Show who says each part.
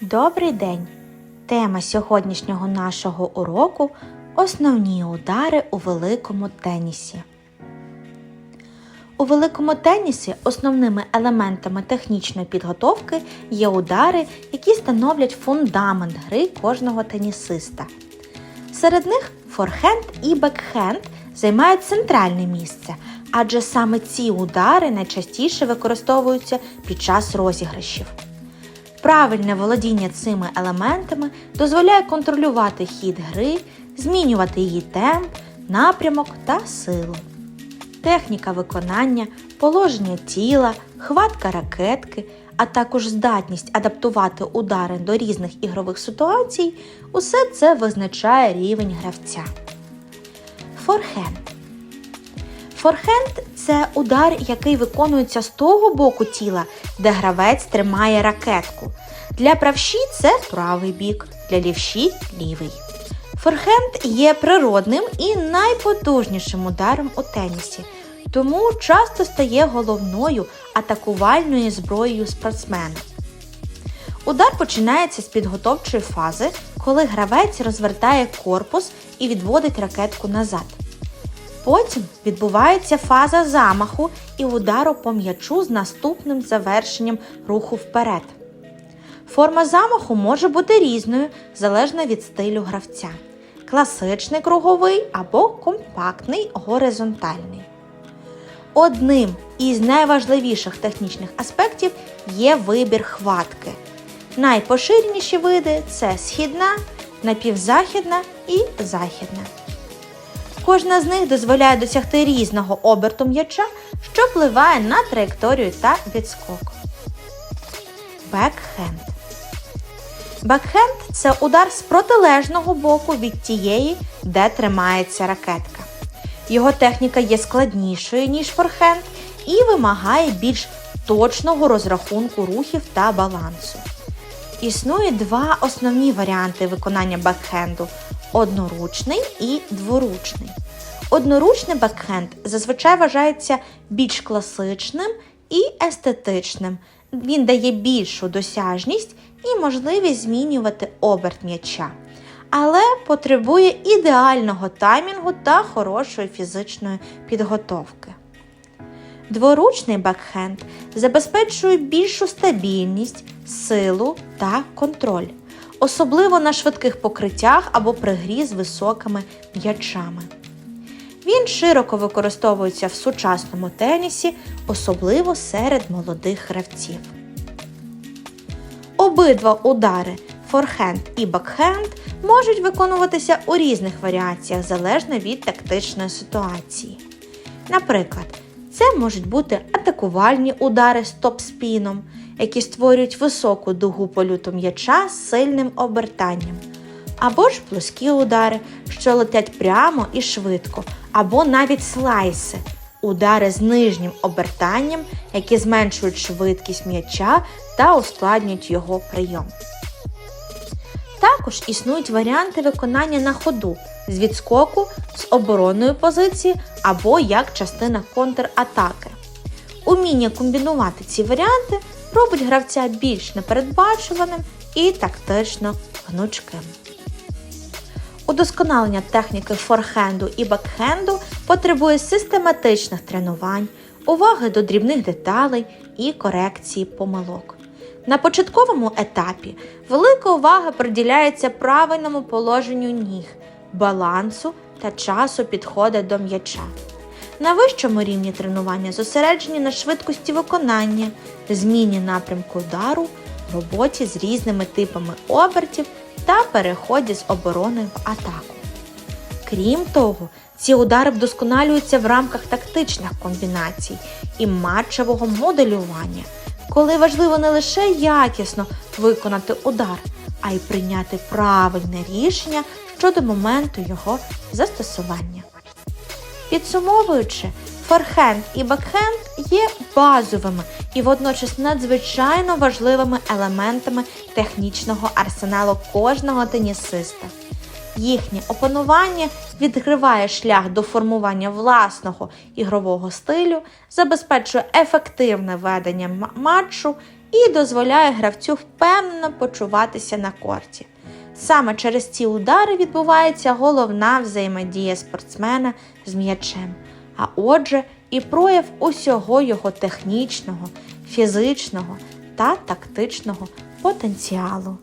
Speaker 1: Добрий день! Тема сьогоднішнього нашого уроку основні удари у великому тенісі. У великому тенісі основними елементами технічної підготовки є удари, які становлять фундамент гри кожного тенісиста. Серед них форхенд і бекхенд займають центральне місце, адже саме ці удари найчастіше використовуються під час розіграшів. Правильне володіння цими елементами дозволяє контролювати хід гри, змінювати її темп, напрямок та силу. Техніка виконання, положення тіла, хватка ракетки, а також здатність адаптувати удари до різних ігрових ситуацій усе це визначає рівень гравця. Форхенд. Форхенд це удар, який виконується з того боку тіла, де гравець тримає ракетку. Для правші це правий бік, для лівші лівий. Форхенд є природним і найпотужнішим ударом у тенісі, тому часто стає головною атакувальною зброєю спортсмена. Удар починається з підготовчої фази, коли гравець розвертає корпус і відводить ракетку назад. Потім відбувається фаза замаху і удару по м'ячу з наступним завершенням руху вперед. Форма замаху може бути різною залежно від стилю гравця: класичний круговий або компактний горизонтальний. Одним із найважливіших технічних аспектів є вибір хватки. Найпоширеніші види це східна, напівзахідна і західна. Кожна з них дозволяє досягти різного оберту м'яча, що впливає на траєкторію та відскок. Бекхенд. Бекхенд це удар з протилежного боку від тієї, де тримається ракетка. Його техніка є складнішою, ніж форхенд, і вимагає більш точного розрахунку рухів та балансу. Існує два основні варіанти виконання бекхенду одноручний і дворучний. Одноручний бекхенд зазвичай вважається більш класичним і естетичним. Він дає більшу досяжність і можливість змінювати оберт м'яча, але потребує ідеального таймінгу та хорошої фізичної підготовки. Дворучний бекхенд забезпечує більшу стабільність, силу та контроль, особливо на швидких покриттях або при грі з високими м'ячами. Він широко використовується в сучасному тенісі, особливо серед молодих гравців. Обидва удари форхенд і бекхенд можуть виконуватися у різних варіаціях залежно від тактичної ситуації. Наприклад, це можуть бути атакувальні удари з топ-спіном, які створюють високу дугу польоту м'яча з сильним обертанням, або ж плоскі удари, що летять прямо і швидко, або навіть слайси, удари з нижнім обертанням, які зменшують швидкість м'яча та ускладнюють його прийом. Також існують варіанти виконання на ходу з відскоку з оборонної позиції або як частина контратаки. Уміння комбінувати ці варіанти робить гравця більш непередбачуваним і тактично гнучким. Удосконалення техніки форхенду і бекхенду потребує систематичних тренувань, уваги до дрібних деталей і корекції помилок. На початковому етапі велика увага приділяється правильному положенню ніг, балансу та часу підходу до м'яча. На вищому рівні тренування зосереджені на швидкості виконання, зміні напрямку удару, роботі з різними типами обертів та переході з оборони в атаку. Крім того, ці удари вдосконалюються в рамках тактичних комбінацій і матчевого моделювання, коли важливо не лише якісно виконати удар, а й прийняти правильне рішення щодо моменту його застосування. Підсумовуючи, форхенд і бекхенд є базовими і водночас надзвичайно важливими елементами технічного арсеналу кожного тенісиста. Їхнє опанування відкриває шлях до формування власного ігрового стилю, забезпечує ефективне ведення матчу і дозволяє гравцю впевнено почуватися на корті. Саме через ці удари відбувається головна взаємодія спортсмена з м'ячем, а отже, і прояв усього його технічного, фізичного та тактичного потенціалу.